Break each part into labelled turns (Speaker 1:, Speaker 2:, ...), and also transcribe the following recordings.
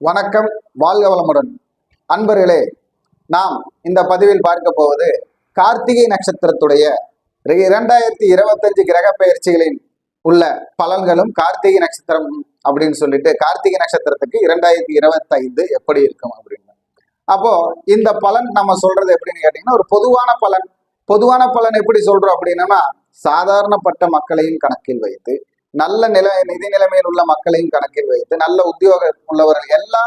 Speaker 1: வணக்கம் வாழ்க வளமுடன். அன்பர்களே நாம் இந்த பதிவில் பார்க்க போவது கார்த்திகை நட்சத்திரத்துடைய இரண்டாயிரத்தி இருபத்தஞ்சு கிரக பயிற்சிகளின் உள்ள பலன்களும் கார்த்திகை நட்சத்திரம் அப்படின்னு சொல்லிட்டு கார்த்திகை நட்சத்திரத்துக்கு இரண்டாயிரத்தி இருபத்தைந்து எப்படி இருக்கும் அப்படின்னு. அப்போ இந்த பலன் நம்ம சொல்றது எப்படின்னு கேட்டீங்கன்னா ஒரு பொதுவான பலன். பொதுவான பலன் எப்படி சொல்றோம் அப்படின்னா சாதாரணப்பட்ட மக்களையும் கணக்கில் வைத்து நல்ல நில நிதி நிலைமையில் உள்ள மக்களையும் கணக்கில் வைத்து நல்ல உத்தியோக உள்ளவர்கள் எல்லா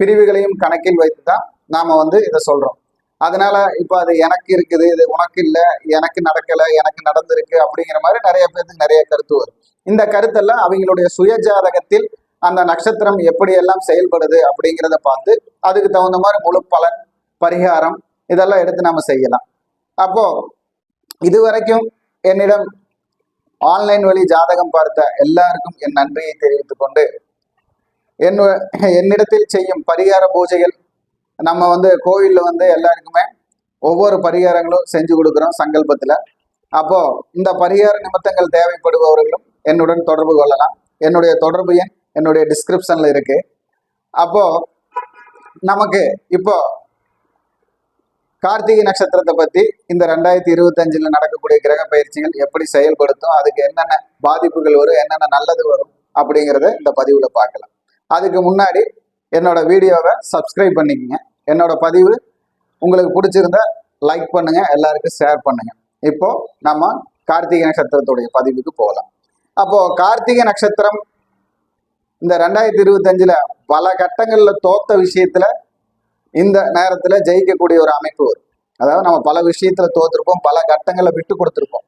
Speaker 1: பிரிவுகளையும் கணக்கில் வைத்து தான் நாம வந்து இதை சொல்றோம். அதனால இப்போ அது எனக்கு இருக்குது இது உனக்கு இல்லை எனக்கு நடக்கல எனக்கு நடந்திருக்கு அப்படிங்கிற மாதிரி நிறைய பேருக்கு நிறைய கருத்து வரும். இந்த கருத்தெல்லாம் அவங்களுடைய சுய ஜாதகத்தில் அந்த நட்சத்திரம் எப்படியெல்லாம் செயல்படுது அப்படிங்கிறத பார்த்து அதுக்கு தகுந்த மாதிரி முழு பலன் பரிகாரம் இதெல்லாம் எடுத்து நம்ம செய்யலாம். அப்போ இதுவரைக்கும் என்னிடம் ஆன்லைன் வழி ஜாதகம் பார்த்த எல்லாருக்கும் என் நன்றியை தெரிவித்துக் கொண்டு என் என்னிடத்தில் செய்யும் பரிகார பூஜைகள் நம்ம வந்து கோவிலில் வந்து எல்லாருக்குமே ஒவ்வொரு பரிகாரங்களும் செஞ்சு கொடுக்குறோம் சங்கல்பத்தில். அப்போ இந்த பரிகார நிமித்தங்கள் தேவைப்படுபவர்களும் என்னுடன் தொடர்பு கொள்ளலாம். என்னுடைய தொடர்பு எண் என்னுடைய டிஸ்கிரிப்ஷன்ல இருக்கு. அப்போ நமக்கு இப்போ கார்த்திகை நட்சத்திரத்தை பத்தி இந்த ரெண்டாயிரத்தி இருபத்தஞ்சுல நடக்கக்கூடிய கிரக பயிற்சிகள் எப்படி செயல்படுத்தும் அதுக்கு என்னென்ன பாதிப்புகள் வரும் என்னென்ன நல்லது வரும் அப்படிங்கிறத இந்த பதிவுல பார்க்கலாம். அதுக்கு முன்னாடி என்னோட வீடியோவை சப்ஸ்கிரைப் பண்ணிக்கங்க. என்னோட பதிவு உங்களுக்கு பிடிச்சிருந்தா லைக் பண்ணுங்க எல்லாருக்கும் ஷேர் பண்ணுங்க. இப்போ நம்ம கார்த்திகை நட்சத்திரத்துடைய பதிவுக்கு போகலாம். அப்போ கார்த்திகை நட்சத்திரம் இந்த ரெண்டாயிரத்தி இருபத்தஞ்சுல பல கட்டங்கள்ல தோத்த விஷயத்துல இந்த நேரத்துல ஜெயிக்கக்கூடிய ஒரு அமைப்பு வரும் அதாவது நம்ம பல விஷயத்துல தோத்துருப்போம் பல கட்டங்களை விட்டு கொடுத்துருப்போம்.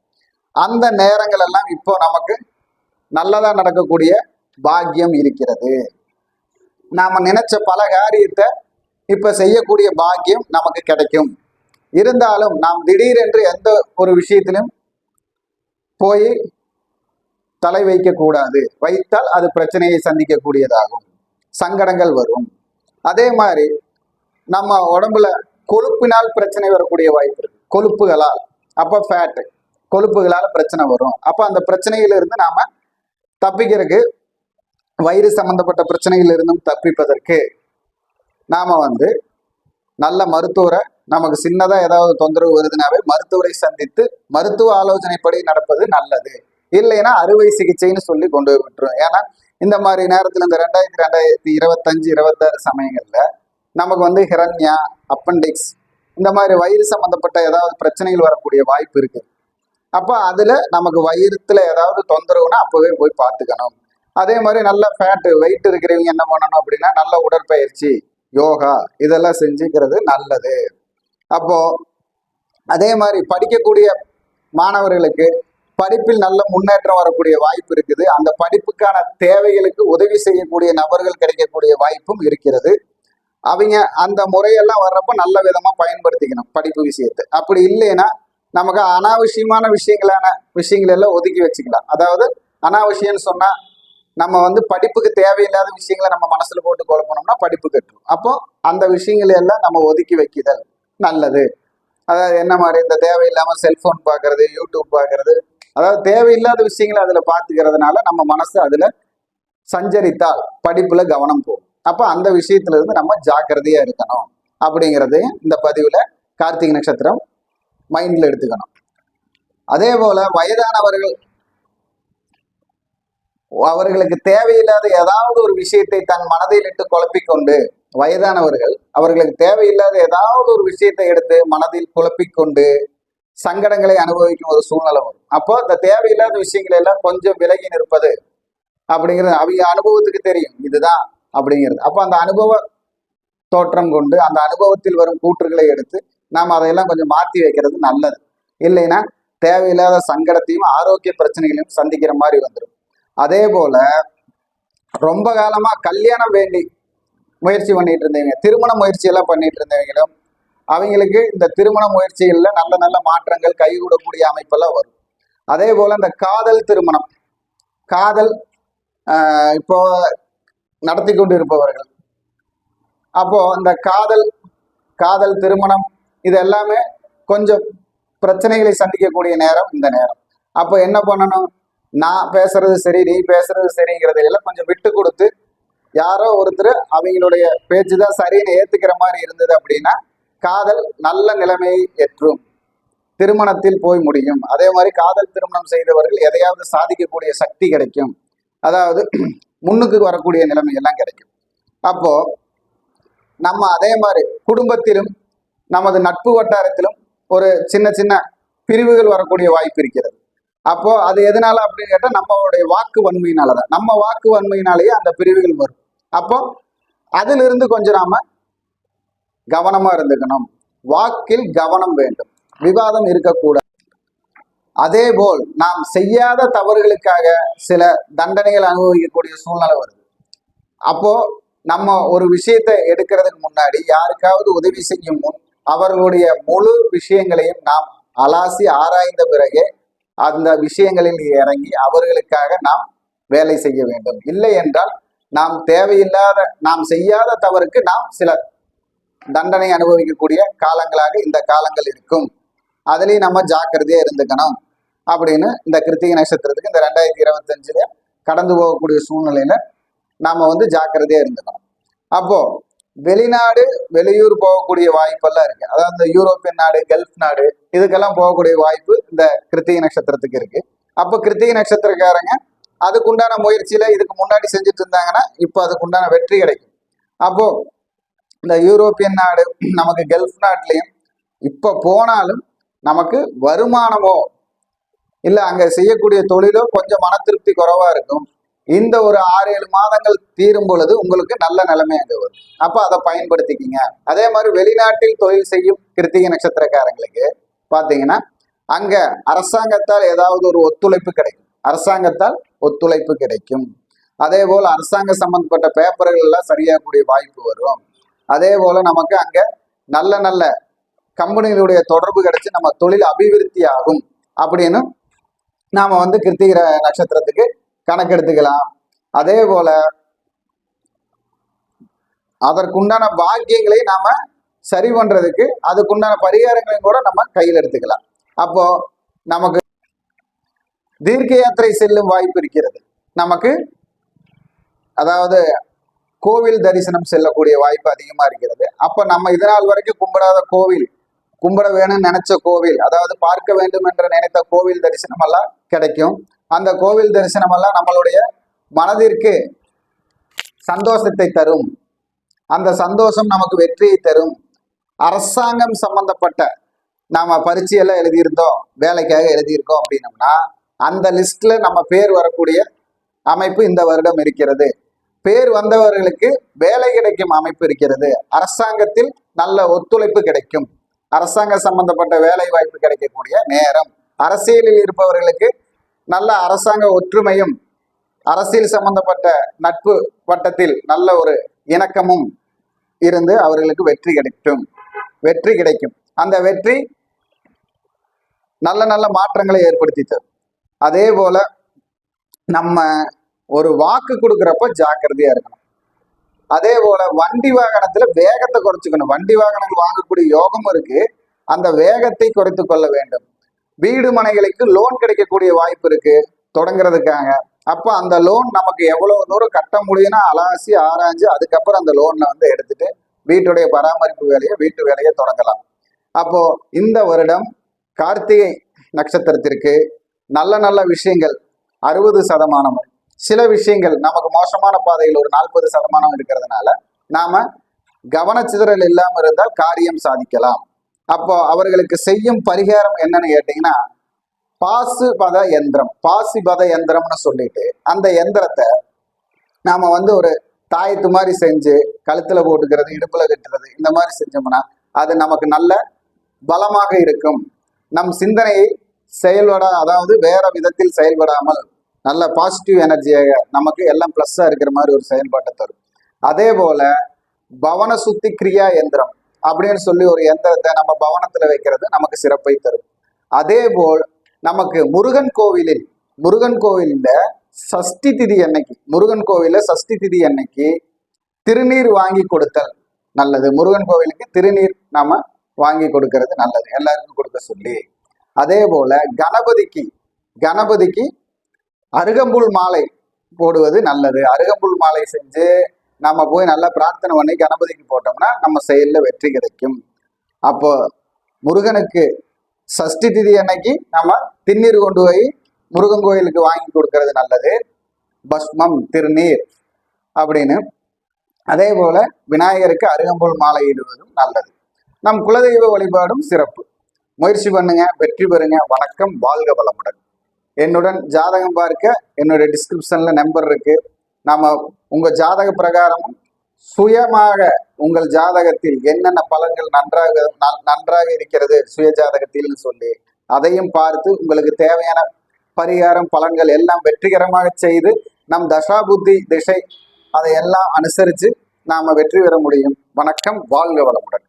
Speaker 1: அந்த நேரங்கள் எல்லாம் இப்போ நமக்கு நல்லதா நடக்கக்கூடிய பாக்கியம் இருக்கிறது. நாம நினைச்ச பல காரியத்தை இப்ப செய்யக்கூடிய பாக்கியம் நமக்கு கிடைக்கும். இருந்தாலும் நாம் திடீரென்று எந்த ஒரு விஷயத்திலும் போய் தலை வைக்க கூடாது வைத்தால் அது பிரச்சனையை சந்திக்கக்கூடியதாகும். சங்கடங்கள் வரும். அதே மாதிரி நம்ம உடம்புல கொழுப்பினால் பிரச்சனை வரக்கூடிய வாய்ப்பு இருக்கு. கொழுப்புகளால். அப்ப ஃபேட் கொழுப்புகளால் பிரச்சனை வரும். அப்ப அந்த பிரச்சனையிலிருந்து நாம் நாம தப்பிக்கிறதுக்கு வயிறு சம்பந்தப்பட்ட பிரச்சனையிலிருந்தும் தப்பிப்பதற்கு நாம வந்து நல்ல மருத்துவரை நமக்கு சின்னதா ஏதாவது தொந்தரவு வருதுனாவே மருத்துவரை சந்தித்து மருத்துவ ஆலோசனைப்படி நடப்பது நல்லது. இல்லைன்னா அறுவை சிகிச்சைன்னு சொல்லி கொண்டு போய் விட்டுரும். ஏன்னா இந்த மாதிரி நேரத்துல இந்த ரெண்டாயிரத்தி ரெண்டாயிரத்தி இருபத்தஞ்சு இருபத்தாறு சமயங்கள்ல நமக்கு வந்து ஹிரண்யா அப்பண்டிக்ஸ் இந்த மாதிரி வயிறு சம்மந்தப்பட்ட ஏதாவது பிரச்சனைகள் வரக்கூடிய வாய்ப்பு இருக்கு. அப்போ அதில் நமக்கு வயிறுத்துல ஏதாவது தொந்தரவுனா அப்போவே போய் பார்த்துக்கணும். அதே மாதிரி நல்ல ஃபேட்டு வெயிட் இருக்கிறவங்க என்ன பண்ணணும் அப்படின்னா நல்ல உடற்பயிற்சி யோகா இதெல்லாம் செஞ்சுக்கிறது நல்லது. அப்போ அதே மாதிரி படிக்கக்கூடிய மாணவர்களுக்கு படிப்பில் நல்ல முன்னேற்றம் வரக்கூடிய வாய்ப்பு இருக்குது. அந்த படிப்புக்கான தேவைகளுக்கு உதவி செய்யக்கூடிய நபர்கள் கிடைக்கக்கூடிய வாய்ப்பும் இருக்கிறது. அவங்க அந்த முறையெல்லாம் வர்றப்ப நல்ல விதமா பயன்படுத்திக்கணும் படிப்பு விஷயத்தை. அப்படி இல்லைன்னா நமக்கு அனாவசியமான விஷயங்களான விஷயங்கள் எல்லாம் ஒதுக்கி வச்சுக்கலாம். அதாவது அனாவசியம்னு சொன்னா நம்ம வந்து படிப்புக்கு தேவையில்லாத விஷயங்களை நம்ம மனசுல போட்டு குழப்பணும்னா படிப்பு கட்டுரும். அப்போ அந்த விஷயங்களை எல்லாம் நம்ம ஒதுக்கி வைக்குதல் நல்லது. அதாவது என்ன மாதிரி இந்த தேவையில்லாம செல்போன் பார்க்கறது யூடியூப் பார்க்கறது அதாவது தேவையில்லாத விஷயங்களை அதுல பார்த்துக்கிறதுனால நம்ம மனசு அதுல சஞ்சரித்தால் படிப்புல கவனம் போகும். அப்போ அந்த விஷயத்துல இருந்து நம்ம ஜாக்கிரதையா இருக்கணும் அப்படிங்கிறது இந்த பதிவுல கார்த்திகை நட்சத்திரம் மைண்ட்ல எடுத்துக்கணும். அதே போல வயதானவர்கள் அவர்களுக்கு தேவையில்லாத ஏதாவது ஒரு விஷயத்தை தன் மனதில் இட்டு குழப்பிக்கொண்டு வயதானவர்கள் அவர்களுக்கு தேவையில்லாத ஏதாவது ஒரு விஷயத்தை எடுத்து மனதில் குழப்பிக்கொண்டு சங்கடங்களை அனுபவிக்கும் ஒரு சூழ்நிலை வரும். அப்போ இந்த தேவையில்லாத விஷயங்கள் எல்லாம் கொஞ்சம் விலகி நிற்பது அப்படிங்கிறது அவங்க அனுபவத்துக்கு தெரியும். இதுதான் அப்படிங்கிறது. அப்போ அந்த அனுபவ தோற்றம் கொண்டு அந்த அனுபவத்தில் வரும் கூற்றுகளை எடுத்து நாம் அதையெல்லாம் கொஞ்சம் மாற்றி வைக்கிறது நல்லது. இல்லைன்னா தேவையில்லாத சங்கடத்தையும் ஆரோக்கிய பிரச்சனைகளையும் சந்திக்கிற மாதிரி வந்துடும் அதே போல ரொம்ப காலமாக கல்யாணம் வேண்டி முயற்சி பண்ணிட்டு இருந்தவங்க திருமண முயற்சியெல்லாம் பண்ணிட்டு இருந்தவங்களும் அவங்களுக்கு இந்த திருமண முயற்சிகளில் நல்ல நல்ல மாற்றங்கள் கைகூடக்கூடிய அமைப்பெல்லாம் வரும். அதே போல இந்த காதல் திருமணம். காதல் இப்போ நடத்தி கொண்டு இருப்பவர்கள் அப்போ இந்த காதல் காதல் திருமணம் இது எல்லாமே கொஞ்சம் பிரச்சனைகளை சந்திக்கக்கூடிய நேரம் இந்த நேரம். அப்போ என்ன பண்ணணும்? நான் பேசுறது சரி நீ பேசுறது சரிங்கிறதையெல்லாம் கொஞ்சம் விட்டு கொடுத்து யாரோ ஒருத்தர் அவங்களுடைய பேச்சு தான் சரின்னு ஏத்துக்கிற மாதிரி இருந்தது அப்படின்னா காதல் நல்ல நிலைமையை ஏற்றும். திருமணத்தில் போய் முடியும். அதே மாதிரி காதல் திருமணம் செய்தவர்கள் எதையாவது சாதிக்கக்கூடிய சக்தி கிடைக்கும். அதாவது முன்னுக்கு வரக்கூடிய நிலைமை எல்லாம் கிடைக்கும். அப்போ நம்ம அதே மாதிரி குடும்பத்திலும் நமது நட்பு வட்டாரத்திலும் ஒரு சின்ன சின்ன பிரிவுகள் வரக்கூடிய வாய்ப்பு இருக்கிறது. அப்போ அது எதனால அப்படின்னு கேட்டால் நம்மளுடைய வாக்கு வன்மையினால தான் நம்ம வாக்கு வன்மையினாலேயே அந்த பிரிவுகள் வரும். அப்போ அதிலிருந்து கொஞ்சம் நாம கவனமா இருந்துக்கணும். வாக்கில் கவனம் வேண்டும். விவாதம் இருக்கக்கூடாது. அதேபோல் நாம் செய்யாத தவறுகளுக்காக சில தண்டனைகள் அனுபவிக்கக்கூடிய சூழ்நிலை வருது. அப்போ நம்ம ஒரு விஷயத்தை எடுக்கிறதுக்கு முன்னாடி யாருக்காவது உதவி செய்யும் முன் அவர்களுடைய முழு விஷயங்களையும் நாம் அலாசி ஆராய்ந்த பிறகே அந்த விஷயங்களில் இறங்கி அவர்களுக்காக நாம் வேலை செய்ய வேண்டும். இல்லை என்றால் நாம் தேவையில்லாத நாம் செய்யாத தவறுக்கு நாம் சில தண்டனை அனுபவிக்கக்கூடிய காலங்களாக இந்த காலங்கள் இருக்கும். அதுலேயும் நம்ம ஜாக்கிரதையாக இருந்துக்கணும் அப்படின்னு இந்த கிருத்திகை நட்சத்திரத்துக்கு இந்த ரெண்டாயிரத்தி இருபத்தஞ்சில் கடந்து போகக்கூடிய சூழ்நிலையில் நம்ம வந்து ஜாக்கிரதையாக இருந்துக்கணும். அப்போது வெளிநாடு வெளியூர் போகக்கூடிய வாய்ப்பெல்லாம் இருக்குது அதாவது இந்த யூரோப்பியன் நாடு கல்ஃப் நாடு இதுக்கெல்லாம் போகக்கூடிய வாய்ப்பு இந்த கிருத்திகை நட்சத்திரத்துக்கு இருக்குது அப்போ கிருத்திகை நட்சத்திரக்காரங்க அதுக்குண்டான முயற்சியில் இதுக்கு முன்னாடி செஞ்சுட்டு இருந்தாங்கன்னா இப்போ அதுக்குண்டான வெற்றி கிடைக்கும். அப்போது இந்த யூரோப்பியன் நாடு நமக்கு கல்ஃப் நாட்டிலையும் இப்போ போனாலும் நமக்கு வருமானமோ? இல்லை அங்கே செய்யக்கூடிய தொழிலோ கொஞ்சம் மன திருப்தி குறைவா இருக்கும். இந்த ஒரு ஆறு ஏழு மாதங்கள் தீரும் பொழுது உங்களுக்கு நல்ல நிலைமை அங்கே வரும். அப்போ அதை பயன்படுத்திக்கிங்க. அதே மாதிரி வெளிநாட்டில் தொழில் செய்யும் கிருத்திகை நட்சத்திரக்காரங்களுக்கு பார்த்தீங்கன்னா அங்கே அரசாங்கத்தால் ஏதாவது ஒரு ஒத்துழைப்பு கிடைக்கும். அரசாங்கத்தால் ஒத்துழைப்பு கிடைக்கும். அதே போல் அரசாங்க சம்பந்தப்பட்ட பேப்பர்கள் எல்லாம் சரியாகக்கூடிய வாய்ப்பு வரும். அதே போல நமக்கு அங்கே நல்ல நல்ல கம்பெனிகளுடைய தொடர்பு கிடைச்சி நம்ம தொழில் அபிவிருத்தி ஆகும் அப்படின்னு நாம வந்து கிருத்திகை நட்சத்திரத்துக்கு கணக்கெடுத்துக்கலாம். அதே போல அதற்குண்டான பாக்கியங்களை நாம சரி பண்றதுக்கு அதுக்குண்டான பரிகாரங்களையும் கூட நம்ம கையில் எடுத்துக்கலாம். அப்போ நமக்கு தீர்க்க யாத்திரை செல்லும் வாய்ப்பு இருக்கிறது. நமக்கு அதாவது கோவில் தரிசனம் செல்லக்கூடிய வாய்ப்பு அதிகமா இருக்கிறது. அப்ப நம்ம இதனால் வரைக்கும் கும்பிடாத கோவில் கும்பிட வேணும்னு நினைச்ச கோவில் அதாவது பார்க்க வேண்டும் என்று நினைத்த கோவில் தரிசனம் எல்லாம் கிடைக்கும். அந்த கோவில் தரிசனம் எல்லாம் நம்மளுடைய மனதிற்கு சந்தோஷத்தை தரும். அந்த சந்தோஷம் நமக்கு வெற்றியை தரும். அரசாங்கம் சம்பந்தப்பட்ட நாம பரீட்சையெல்லாம் எழுதியிருந்தோம் வேலைக்காக எழுதியிருக்கோம் அப்படின்னம்னா அந்த லிஸ்ட்ல நம்ம பேர் வரக்கூடிய அமைப்பு இந்த வருடம் இருக்கிறது. பேர் வந்தவர்களுக்கு வேலை கிடைக்கும் அமைப்பு இருக்கிறது. அரசாங்கத்தில் நல்ல ஒத்துழைப்பு கிடைக்கும். அரசாங்க சம்பந்தப்பட்ட வேலை வாய்ப்பு கிடைக்கக்கூடிய நேரம். அரசியலில் இருப்பவர்களுக்கு நல்ல அரசாங்க ஒற்றுமையும் அரசியல் சம்பந்தப்பட்ட நட்பு வட்டத்தில் நல்ல ஒரு இணக்கமும் இருந்து அவர்களுக்கு வெற்றி கிடைக்கும். வெற்றி கிடைக்கும். அந்த வெற்றி நல்ல நல்ல மாற்றங்களை ஏற்படுத்தி தரும். அதே போல நம்ம ஒரு வாக்கு கொடுக்குறப்ப ஜாக்கிரதையா இருக்கணும். அதே போல வண்டி வாகனத்துல வேகத்தை குறைச்சிக்கணும். வண்டி வாகனங்கள் வாங்கக்கூடிய யோகமும் இருக்கு. அந்த வேகத்தை குறைத்து கொள்ள வேண்டும். வீடு மனைகளுக்கு லோன் கிடைக்கக்கூடிய வாய்ப்பு இருக்கு. தொடங்குறதுக்காக. அப்ப அந்த லோன் நமக்கு எவ்வளவு தூரம் கட்ட முடியும்னா அலாசி ஆராய்ஞ்சு அதுக்கப்புறம் அந்த லோன்ல வந்து எடுத்துட்டு வீட்டுடைய பராமரிப்பு வேலையை வீட்டு வேலையை தொடங்கலாம். அப்போ இந்த வருடம் கார்த்திகை நட்சத்திரத்திற்கு நல்ல நல்ல விஷயங்கள். அறுபது சதமானம். சில விஷயங்கள் நமக்கு மோசமான பாதையில் ஒரு நாற்பது சதமானம் இருக்கிறதுனால நாம கவனச்சிதறல் இல்லாமல் இருந்தால் காரியம் சாதிக்கலாம். அப்போ அவர்களுக்கு செய்யும் பரிகாரம் என்னன்னு கேட்டீங்கன்னா பாசுபத எந்திரம். பாசிபத எந்திரம்னு சொல்லிட்டு அந்த எந்திரத்தை நாம வந்து ஒரு தாயத்து மாதிரி செஞ்சு கழுத்துல போட்டுக்கிறது இடுப்புல கட்டுறது இந்த மாதிரி செஞ்சோம்னா அது நமக்கு நல்ல பலமாக இருக்கும். நம் சிந்தனையை செயல்பட அதாவது வேற விதத்தில் செயல்படாமல் நல்ல பாசிட்டிவ் எனர்ஜியாக நமக்கு எல்லாம் ப்ளஸ்ஸாக இருக்கிற மாதிரி ஒரு செயல்பாட்டை தரும். அதே போல பவன சுத்தி கிரியா எந்திரம் அப்படின்னு சொல்லி ஒரு எந்திரத்தை நம்ம பவனத்தில் வைக்கிறது நமக்கு சிறப்பை தரும். அதே போல் நமக்கு முருகன் கோவிலில் முருகன் கோவிலில் சஷ்டி திதி அன்னைக்கு முருகன் கோவிலில் சஷ்டி திதி அன்னைக்கு திருநீர் வாங்கி கொடுத்தல் நல்லது. முருகன் கோவிலுக்கு திருநீர் நாம வாங்கி கொடுக்கறது நல்லது. எல்லாருக்கும் கொடுக்க சொல்லி. அதே போல கணபதிக்கு கணபதிக்கு அருகம்புல் மாலை போடுவது நல்லது. அருகம்புல் மாலை செஞ்சு நம்ம போய் நல்லா பிரார்த்தனை பண்ணி கணபதிக்கு போட்டோம்னா நம்ம செயலில் வெற்றி கிடைக்கும். அப்போ முருகனுக்கு சஷ்டி திதி அன்னைக்கு நம்ம திண்ணீர் கொண்டு போய் முருகன் கோயிலுக்கு வாங்கி கொடுக்கறது நல்லது. பஸ்மம் திருநீர் அப்படின்னு. அதே போல விநாயகருக்கு அருகம்புல் மாலை இடுவதும் நல்லது. நம் குலதெய்வ வழிபாடும் சிறப்பு. முயற்சி பண்ணுங்க வெற்றி பெறுங்க. வணக்கம் வாழ்க வளமுடன். என்னுடன் ஜாதகம் பார்க்க என்னுடைய டிஸ்கிரிப்ஷன்ல நம்பர் இருக்கு. நாம உங்க ஜாதக பிரகாரம் சுயமாக உங்கள் ஜாதகத்தில் என்னென்ன பலன்கள் நன்றாக நன்றாக இருக்கிறது சுய ஜாதகத்தில்னு சொல்லி அதையும் பார்த்து உங்களுக்கு தேவையான பரிகாரம் பலன்கள் எல்லாம் வெற்றிகரமாக செய்து நம் தசா புத்தி திசை அதையெல்லாம் அனுசரித்து நாம் வெற்றி பெற முடியும். வணக்கம் வாழ்க வளமுடன்.